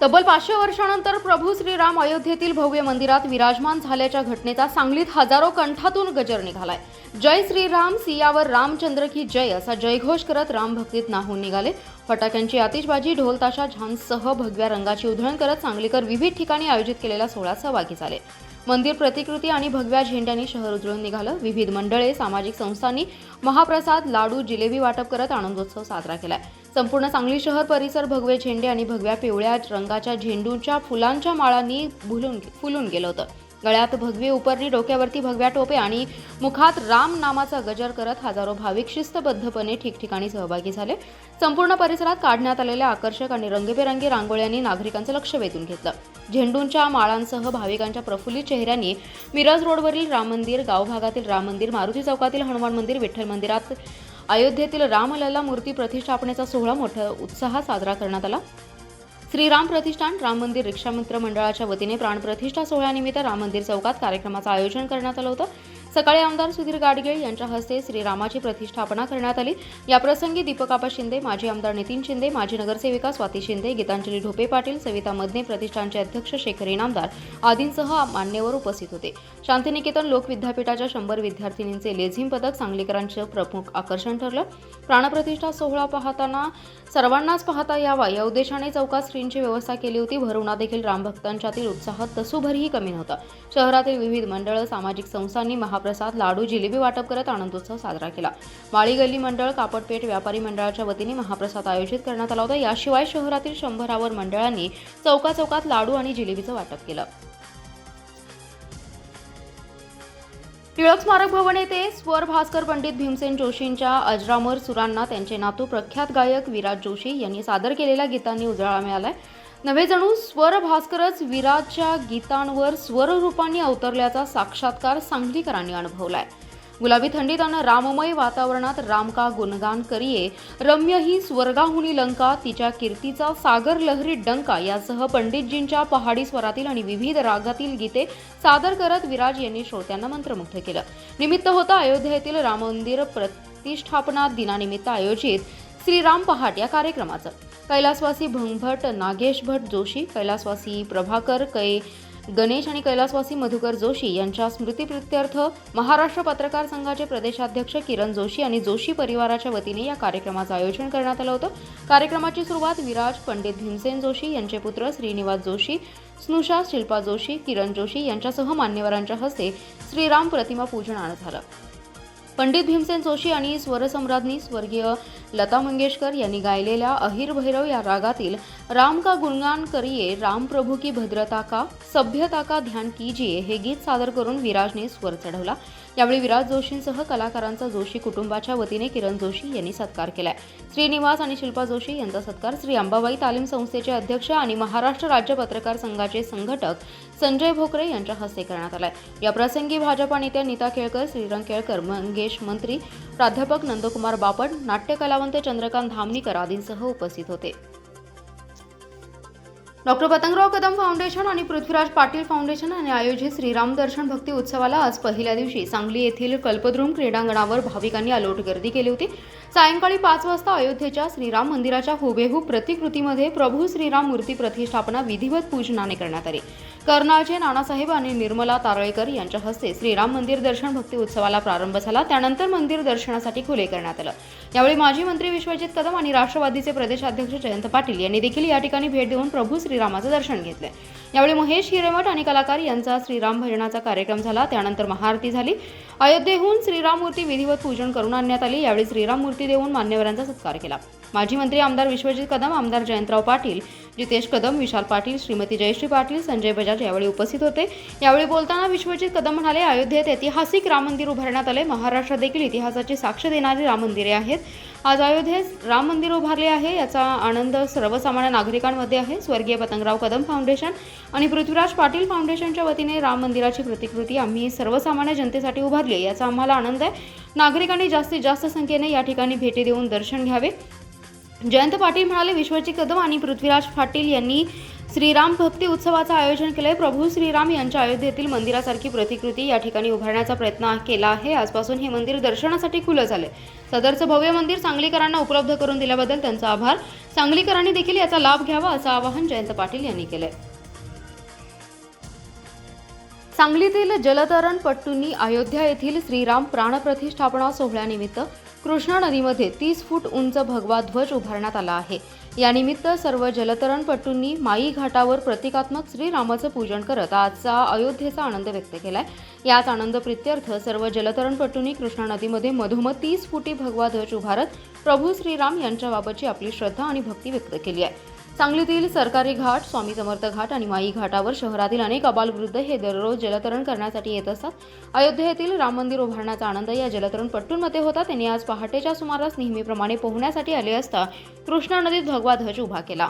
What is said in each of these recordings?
तब्बल पाचशे वर्षानंतर प्रभू श्रीराम अयोध्येतील भव्य मंदिरात विराजमान झाल्याच्या घटनेचा सांगलीत हजारो कंठातून गजर निघालाय. जय श्रीराम सियावर रामचंद्र की जय असा जयघोष करत रामभक्तीत नाहून निघाले. फटाक्यांची आतिषबाजी ढोलताशा झांजसह भगव्या रंगाची उधळण करत सांगलीकर विविध ठिकाणी आयोजित केलेल्या सोहळ्यात सहभागी झाले. मंदिर प्रतिकृती आणि भगव्या झेंड्यांनी शहर उजळून निघालं. विविध मंडळे सामाजिक संस्थांनी महाप्रसाद लाडू जिलेबी वाटप करत आनंदोत्सव साजरा केलाय. संपूर्ण सांगली शहर परिसर भगवे झेंडे आणि भगव्या पिवळ्या रंगाच्या झेंडूच्या फुलांच्या माळांनी भुलून फुलून गेलं होतं. गळ्यात भगवी उपरणी डोक्यावरती भगव्या टोपे आणि मुखात राम नामाचा गजर करत हजारो भाविक शिस्तबद्धपणे ठिकठिकाणी सहभागी झाले. संपूर्ण परिसरात काढण्यात आलेल्या आकर्षक आणि रंगीबेरंगी रांगोळ्यांनी नागरिकांचं लक्ष वेधून घेतलं. झेंडूंच्या माळांसह भाविकांच्या प्रफुल्लित चेहऱ्यांनी मिरज रोडवरील राम मंदिर गाव भागातील राम मंदिर मारुती चौकातील हनुमान मंदिर विठ्ठल मंदिरात अयोध्येतील रामलला मूर्ती प्रतिष्ठापनेचा सोहळा मोठ्या उत्साहात साजरा करण्यात आला. श्रीराम प्रतिष्ठान राम मंदिर रिक्षा मित्र मंडळाच्या वतीने प्राणप्रतिष्ठा सोहळ्यानिमित्त राम मंदिर चौकात कार्यक्रमाचं आयोजन करण्यात आलं होतं. सकाळी आमदार सुधीर गाडगीळ यांच्या हस्ते श्रीरामाची प्रतिष्ठापना करण्यात आली. याप्रसंगी दीपकापा शिंदे माजी आमदार नितीन शिंदे माजी नगरसेविका स्वाती शिंदे गीतांजली ढोपे पाटील सविता मदने प्रतिष्ठानचे अध्यक्ष शेखर इनामदार आदींसह मान्यवर उपस्थित होते. शांतिनिकेतन लोक विद्यापीठाच्या शंभर विद्यार्थिनींचे लेझिम पदक सांगलीकरांचं प्रमुख आकर्षण ठरलं. प्राणप्रतिष्ठा सोहळा पाहताना सर्वांनाच पाहता यावा या उद्देशाने चौकात स्क्रीनची व्यवस्था केली होती. भरुणा देखील रामभक्तांच्यातील उत्साह तसूभरही कमी नव्हता. शहरातील विविध मंडळं सामाजिक संस्थांनी महा महाप्रसाद लाडू जिलेबी वाटप करत आनंदोत्सव साजरा केला. माळी गल्ली मंडळ कापडपेठ व्यापारी मंडळाच्या वतीने महाप्रसाद आयोजित करण्यात आला होता. याशिवाय शहरातील शंभरावर मंडळांनी चौका चौकात लाडू आणि जिलेबीचं वाटप केलं. टिळक स्मारक भवन येथे स्वर भास्कर पंडित भीमसेन जोशींच्या अजरामर सुरांना त्यांचे नातू प्रख्यात गायक विराज जोशी यांनी सादर केलेल्या गीतांनी उजळा मिळालाय. नवे जणू स्वर भास्करच विराजच्या गीतांवर स्वररूपांनी अवतरल्याचा साक्षात्कार सांगलीकरांनी अनुभवलाय. गुलाबी थंडीत आणि राममय वातावरणात रामका गुणगान करिये रम्य ही स्वर्गाहुनी लंका तिच्या कीर्तीचा सागर लहरी डंका यासह पंडितजींच्या पहाडी स्वरातील आणि विविध रागातील गीते सादर करत विराज यांनी श्रोत्यांना मंत्रमुग्ध केलं. निमित्त होतं अयोध्या येथील राम मंदिर प्रतिष्ठापना दिनानिमित्त आयोजित श्रीराम पहाट या कार्यक्रमाचं. कैलासवासी भंगभट नागेश भट जोशी कैलासवासी प्रभाकर कै गणेश आणि कैलासवासी मधुकर जोशी यांच्या स्मृतीप्रित्यर्थ महाराष्ट्र पत्रकार संघाचे प्रदेशाध्यक्ष किरण जोशी आणि जोशी परिवाराच्या वतीने या कार्यक्रमाचं आयोजन करण्यात आलं होतं. कार्यक्रमाची सुरुवात विराज पंडित भीमसेन जोशी यांचे पुत्र श्रीनिवास जोशी स्नुषा शिल्पा जोशी किरण जोशी यांच्यासह मान्यवरांच्या हस्ते श्रीराम प्रतिमा पूजनानं झालं. पंडित भीमसेन जोशी आणि स्वरसम्राज्ञी स्वर्गीय लता मंगेशकर यांनी गायलेल्या अहिर भैरव या रागातील राम का गुणगान करिये राम प्रभू की भद्रता का सभ्यता का ध्यान कीजिये हे गीत सादर करून विराजने स्वर चढवला. यावेळी विराज जोशींसह कलाकारांचा जोशी कुटुंबाच्या वतीने किरण जोशी यांनी सत्कार केलाय. श्रीनिवास आणि शिल्पा जोशी यांचा सत्कार श्री अंबाबाई तालीम संस्थेचे अध्यक्ष आणि महाराष्ट्र राज्य पत्रकार संघाचे संघटक संजय भोकरे यांच्या हस्ते करण्यात आलाय. याप्रसंगी भाजपा नेत्या नीता केळकर श्रीरंग केळकर मंगेश मंत्री प्राध्यापक नंदकुमार बापट नाट्य कलावंत चंद्रकांत धामणीकर आदींसह उपस्थित होते. डॉक्टर पतंगराव कदम फाउंडेशन आणि पृथ्वीराज पाटील फाउंडेशन यांनी आयोजित श्रीराम दर्शन भक्ती उत्सवाला आज पहिल्या दिवशी सांगली येथील कल्पद्रुम क्रीडांगणावर भाविकांनी अलोट गर्दी केली होती. सायंकाळी पाच वाजता अयोध्येच्या श्रीराम मंदिराच्या हुबेहूब प्रतिकृतीमध्ये प्रभू श्रीराम मूर्ती प्रतिष्ठापना विधिवत पूजनाने करण्यात आली. कर्नाळचे नानासाहेब आणि निर्मला तारळेकर यांच्या हस्ते श्रीराम मंदिर दर्शन भक्ती उत्सवाला प्रारंभ झाला. त्यानंतर मंदिर दर्शनासाठी खुले करण्यात आलं. यावेळी माजी मंत्री विश्वजित कदम आणि राष्ट्रवादीचे प्रदेशाध्यक्ष जयंत पाटील यांनी देखील या ठिकाणी भेट देऊन प्रभू श्रीरामाचं दर्शन घेतलं. यावेळी महेश हिरेमठ आणि कलाकार यांचा श्रीराम भजनाचा कार्यक्रम झाला. त्यानंतर महाआरती झाली. अयोध्येहून श्रीराम मूर्ती विधिवत पूजन करून आणण्यात आली. यावेळी श्रीराम मूर्ती देऊन मान्यवरांचा सत्कार केला. माजी मंत्री आमदार विश्वजित कदम आमदार जयंतराव पाटील जितेश कदम विशाल पाटील श्रीमती जयश्री पाटील संजय बजाज यावेळी उपस्थित होते. यावेळी बोलताना विश्वजित कदम म्हणाले अयोध्येत ऐतिहासिक राम मंदिर उभारण्यात आले. महाराष्ट्र देखील इतिहासाची साक्ष देणारी राम मंदिरे आहेत. आज अयोध्येत राम मंदिर उभारले आहे याचा आनंद सर्वसामान्य नागरिकांमध्ये आहे. स्वर्गीय पतंगराव कदम फाउंडेशन आणि पृथ्वीराज पाटील फाउंडेशनच्या वतीने राम मंदिराची प्रतिकृती आम्ही सर्वसामान्य जनतेसाठी उभारली आहे. याचा आम्हाला आनंद आहे. नागरिकांनी जास्तीत जास्त संख्येने या ठिकाणी भेटी देऊन दर्शन घ्यावे. जयंत पाटील म्हणाले विश्वजी कदम आणि पृथ्वीराज पाटील यांनी श्रीराम भक्ती उत्सवाचं आयोजन केलंय. प्रभू श्रीराम यांच्या अयोध्येतील मंदिरासारखी प्रतिकृती या ठिकाणी उभारण्याचा प्रयत्न केला आहे. आजपासून हे मंदिर दर्शनासाठी खुलं झाले सदरचं भव्य मंदिर सांगलीकरांना उपलब्ध करून दिल्याबद्दल त्यांचा आभार. सांगलीकरांनी देखील याचा लाभ घ्यावा असं आवाहन जयंत पाटील यांनी केलंय. सांगलीतील जलतरण पट्टूंनी अयोध्या येथील श्रीराम प्राणप्रतिष्ठापना सोहळ्यानिमित्त कृष्णा नदीमध्ये तीस फूट उंच भगवा ध्वज उभारण्यात आला आहे. यानिमित्त सर्व जलतरणपटूंनी माई घाटावर प्रतिकात्मक श्रीरामाचं पूजन करत आजचा अयोध्येचा आनंद व्यक्त केलाय. याच आनंद प्रित्यर्थ सर्व जलतरणपटूंनी कृष्णा नदीमध्ये मधोमध तीस फुटी भगवा ध्वज उभारत प्रभू श्रीराम यांच्याबाबतची आपली श्रद्धा आणि भक्ती व्यक्त केली आहे. सांगलीतील सरकारी घाट स्वामी समर्थ घाट आणि माई घाटावर शहरातील अनेक अबालवृद्ध हे दररोज जलतरण करण्यासाठी येत असतात. अयोध्येतील राम मंदिर उभारण्याचा आनंद या जलतरण पट्टूंमध्ये होता. त्यांनी आज पहाटेच्या सुमारास नेहमीप्रमाणे पोहण्यासाठी आले असता कृष्णा नदीत भगवा ध्वज उभा केला.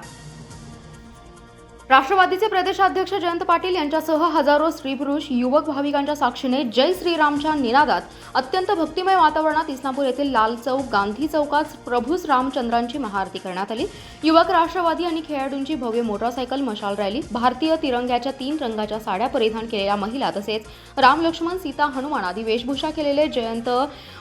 राष्ट्रवादीचे प्रदेशाध्यक्ष जयंत पाटील यांच्यासह हजारो स्त्री पुरुष युवक भाविकांच्या साक्षीने जय श्रीरामच्या निनादात अत्यंत भक्तिमय वातावरणात इस्लामपूर येथील लाल चौक गांधी चौकात प्रभूस रामचंद्रांची महाआरती करण्यात आली. युवक राष्ट्रवादी आणि खेळाडूंची भव्य मोटारसायकल मशाल रॅली भारतीय तिरंग्याच्या तीन रंगाच्या साड्या परिधान केलेल्या महिला तसेच राम लक्ष्मण सीता हनुमान आदी वेशभूषा केलेले जयंत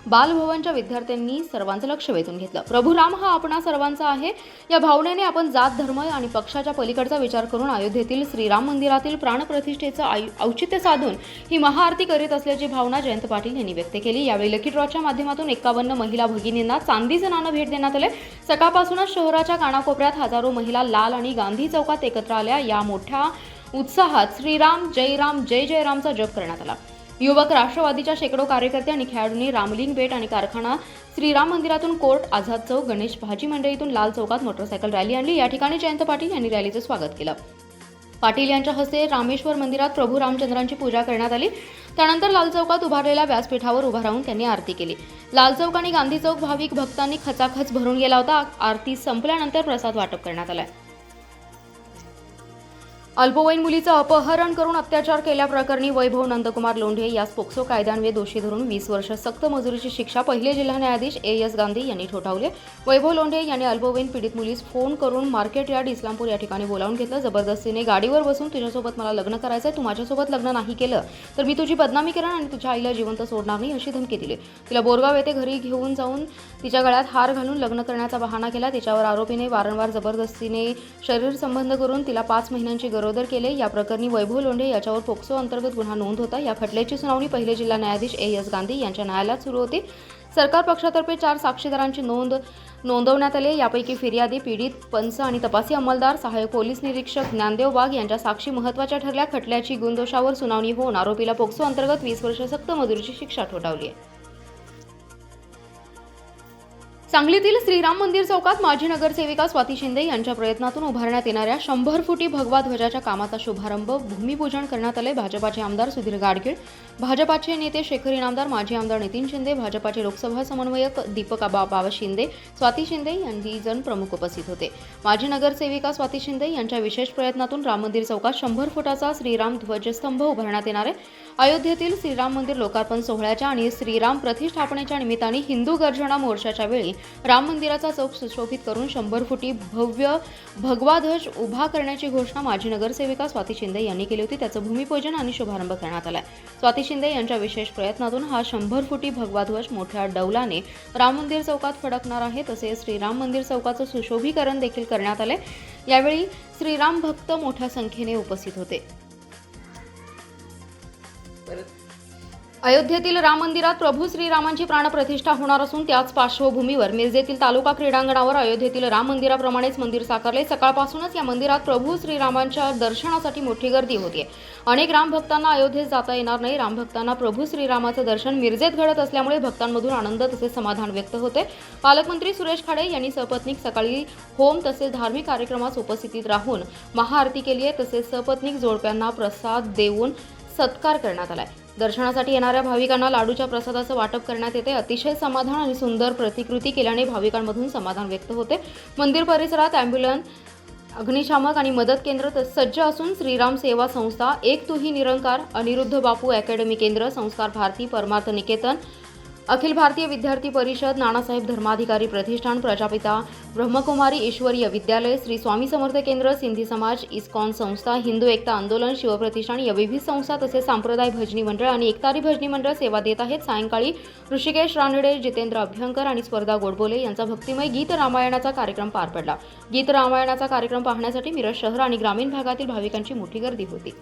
बालभवनच्या विद्यार्थ्यांनी सर्वांचं लक्ष वेधून घेतलं. प्रभू राम हा आपणा सर्वांचा आहे. या भावनेने आपण जात धर्म आणि पक्षाच्या पलीकडचा विचार करून अयोध्येतील श्रीराम मंदिरातील प्राणप्रतिष्ठेचं आयु- औचित्य साधून ही महाआरती करीत असल्याची भावना जयंत पाटील यांनी व्यक्त केली. यावेळी लकी ड्रॉच्या माध्यमातून एकावन्न महिला भगिनींना चांदीचं नाणं भेट देण्यात आले. सकाळपासूनच शहराच्या कानाकोपऱ्यात हजारो महिला लाल आणि गांधी चौकात एकत्र आल्या. या मोठ्या उत्साहात श्रीराम जय राम जय जयरामचा जप करण्यात आला. युवक राष्ट्रवादीच्या शेकडो कार्यकर्ते आणि खेळाडूंनी रामलिंग बेट आणि कारखाना श्रीराम मंदिरातून कोर्ट आझाद चौक गणेश भाजी मंडईतून लाल चौकात मोटरसायकल रॅली आणली. या ठिकाणी जयंत पाटील यांनी रॅलीचं स्वागत केलं. पाटील यांच्या हस्ते रामेश्वर मंदिरात प्रभू रामचंद्रांची पूजा करण्यात आली. त्यानंतर लाल चौकात उभारलेल्या व्यासपीठावर उभा राहून त्यांनी आरती केली. लाल चौक आणि गांधी चौक भाविक भक्तांनी खचाखच भरून गेला होता. आरती संपल्यानंतर प्रसाद वाटप करण्यात आलाय अल्पवयीन मुलीचं अपहरण करून अत्याचार केल्याप्रकरणी वैभव नंदकुमार लोंढे यास पोक्सो कायद्यान्वये दोषी धरून वीस वर्ष सक्त मजुरीची शिक्षा पहिले जिल्हा न्यायाधीश ए एस गांधी यांनी ठोठावले वैभव लोंढे यांनी अल्पवयीन पीडित मुलीस फोन करून मार्केट यार्ड इस्लामपूर या ठिकाणी बोलावून घेतलं. जबरदस्तीने गाडीवर बसून तुझ्यासोबत मला लग्न करायचंय तू माझ्यासोबत लग्न नाही केलं. तर मी तुझी बदनामी करेन आणि तुझ्या आईला जिवंत सोडणार नाही अशी धमकी दिली. तिला बोरगाव येथे घरी घेऊन जाऊन तिच्या गळ्यात हार घालून लग्न करण्याचा बहाणा केला. तिच्यावर आरोपीने वारंवार जबरदस्तीने शरीर संबंध करून तिला पाच महिन्यांची गरज गरोदर केले. या प्रकरणी वैभव लोंढे याच्यावर पोक्सो अंतर्गत गुन्हा नोंद होता. या खटल्याची सुनावणी पहिले जिल्हा न्यायाधीश ए. एस. गांधी यांच्या न्यायालयात सुरू होती. सरकार पक्षातर्फे चार साक्षीदारांची नोंद नोंदवण्यात आले. यापैकी फिर्यादी पीडित पंच आणि तपासी अंमलदार सहाय्यक पोलीस निरीक्षक ज्ञानदेव वाघ यांच्या साक्षी महत्त्वाच्या ठरल्या. खटल्याची गुणदोषावर सुनावणी होऊन आरोपीला पोक्सो अंतर्गत वीस वर्ष सक्त मजुरीची शिक्षा ठोठावली आहे. सांगलीतील श्रीराम मंदिर चौकात माजी नगरसेविका स्वाती शिंदे यांच्या प्रयत्नातून उभारण्यात येणाऱ्या शंभर फुटी भगवा ध्वजाच्या कामाचा शुभारंभ भूमिपूजन करण्यात आले भाजपाचे आमदार सुधीर गाडगीळ भाजपाचे नेते शेखर इनामदार माजी आमदार नितीन शिंदे भाजपाचे लोकसभा समन्वयक दीपक बाबा शिंदे स्वाती शिंदे यांनी जण प्रमुख उपस्थित होते. माजी नगरसेविका स्वाती शिंदे यांच्या विशेष प्रयत्नातून राम मंदिर चौकात शंभर फुटाचा श्रीराम ध्वजस्तंभ उभारण्यात येणार आहे. अयोध्येतील श्रीराम मंदिर लोकार्पण सोहळ्याच्या आणि श्रीराम प्रतिष्ठापनेच्या निमित्ताने हिंदू गर्जना मोर्चाच्या वेळी राम मंदिराचा चौक सुशोभित करून शंभर फुटी भव्य भगवा ध्वज उभा करण्याची घोषणा माजी नगरसेविका स्वाती शिंदे यांनी केली होती. त्याचं भूमिपूजन आणि शुभारंभ करण्यात आलाय स्वाती शिंदे यांच्या विशेष प्रयत्नातून हा शंभर फुटी भगवा ध्वज मोठ्या डौलाने राम मंदिर चौकात फडकणार आहे. तसेच श्रीराम मंदिर चौकाचं सुशोभीकरण देखील करण्यात आले यावेळी श्रीराम भक्त मोठ्या संख्येने उपस्थित होते. अयोध्येतील राम मंदिरात प्रभू श्रीरामांची प्राणप्रतिष्ठा होणार असून त्याच पार्श्वभूमीवर मिरजेतील तालुका क्रीडांगणावर अयोध्येतील राम मंदिराप्रमाणेच मंदिर साकारले. सकाळपासूनच या मंदिरात प्रभू श्रीरामांच्या दर्शनासाठी मोठी गर्दी होती अनेक राम भक्तांना अयोध्येत जाता येणार नाही. राम भक्तांना प्रभू श्रीरामाचं दर्शन मिरजेत घडत असल्यामुळे भक्तांमधून आनंद तसेच समाधान व्यक्त होते. पालकमंत्री सुरेश खाडे यांनी सपत्नीक सकाळी होम तसेच धार्मिक कार्यक्रमास उपस्थितीत राहून महाआरती केली आहे तसेच सपत्नीक जोडप्यांना प्रसाद देऊन सत्कार करण्यात आलाय. दर्शनासाठी येणाऱ्या भाविकांना लाडूच्या प्रसादाचं वाटप करण्यात येते. अतिशय समाधान आणि सुंदर प्रतिकृती केल्याने भाविकांमधून समाधान व्यक्त होते. मंदिर परिसरात अँब्युलन्स अग्निशामक आणि मदत केंद्र सज्ज असून श्रीराम सेवा संस्था एक तुही निरंकार अनिरुद्ध बापू अकॅडमी केंद्र संस्कार भारती परमार्थ निकेतन अखिल भारतीय विद्यार्थी परिषद नानासाहेब धर्माधिकारी प्रतिष्ठान प्रजापिता ब्रह्मकुमारी ईश्वरीय विद्यालय श्री स्वामी समर्थ केंद्र सिंधी समाज इस्कॉन संस्था हिंदू एकता आंदोलन शिवप्रतिष्ठान या विविध संस्था तसेच सांप्रदाय भजनी मंडळ आणि एकतारी भजनी मंडळ सेवा देत आहेत. सायंकाळी ऋषिकेश रानडे जितेंद्र अभ्यंकर आणि स्पर्धा गोडबोले यांचा भक्तिमय गीत रामायणाचा कार्यक्रम पार पडला. गीत रामायणाचा कार्यक्रम पाहण्यासाठी मिरज शहर आणि ग्रामीण भागातील भाविकांची मोठी गर्दी होती.